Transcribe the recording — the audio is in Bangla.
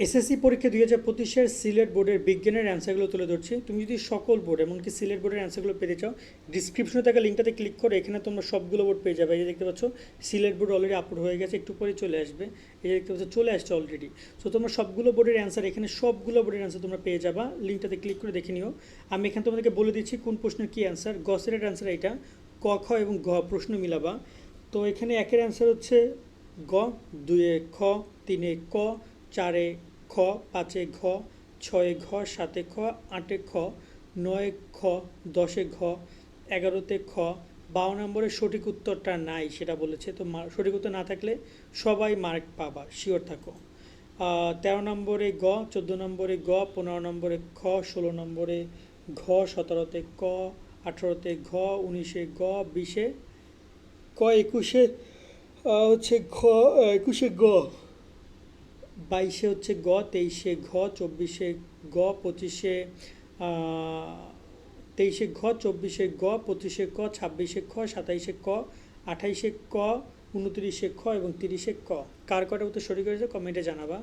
এসএসসি পরীক্ষা দুই হাজার পঁচিশের সিলেট বোর্ডের বিজ্ঞানের অ্যান্সারগুলো তুলে ধরছি। তুমি যদি সকল বোর্ড, এমনকি সিলেট বোর্ডের অ্যান্সারগুলো পেতে চাও ডিসক্রিপশনে থাকা লিঙ্কটাতে ক্লিক করে এখানে তোমরা সবগুলো বোর্ড পেয়ে যাবে। এই যে দেখতে পাচ্ছ, সিলেট বোর্ড অলরেডি আপলোড হয়ে গেছে, একটু পরে চলে আসবে। এই যে দেখতে পাচ্ছ, চলে আসছে অলরেডি সো তোমরা সবগুলো বোর্ডের অ্যান্সার, এখানে সবগুলো বোর্ডের অ্যান্সার তোমরা পেয়ে যাবা। লিঙ্কটাতে ক্লিক করে দেখে নিও। আমি এখানে তোমাদেরকে বলে দিচ্ছি কোন প্রশ্নের কী অ্যান্সার। গ গসের অ্যান্সার এটা, ক, খ এবং গ প্রশ্ন মিলাবা। তো এখানে একের অ্যান্সার হচ্ছে গ, দুয়ে খ, তিনে ক চারে খ, পাঁচে ঘ, ছয়ে ঘ, সাতে খ, আটে খ, নয়ে খ, দশে ঘ, এগারোতে খ। বারো নম্বরের সঠিক উত্তরটা নাই, সেটা বলেছে। তো সঠিক উত্তর না থাকলে সবাই মার্ক পাবা শিওর থাকো। তেরো নম্বরে গ, চোদ্দ নম্বরে গ, পনেরো নম্বরে খ, ষোলো নম্বরে ঘ, সতেরোতে ক, আঠেরোতে ঘ, উনিশে গ, বিশে ক, একুশে হচ্ছে ঘ একুশে গ। বাইশে হচ্ছে গ, তেইশে ঘ, চব্বিশে গ, পঁচিশে তেইশে ঘ, চব্বিশে গ, পঁচিশে ক, ছাব্বিশে খ, সাতাইশে ক, আঠাইশে ক, উনত্রিশে খ এবং তিরিশে ক। কার কটা উত্তর সঠিক হয়েছে কমেন্টে জানাবা।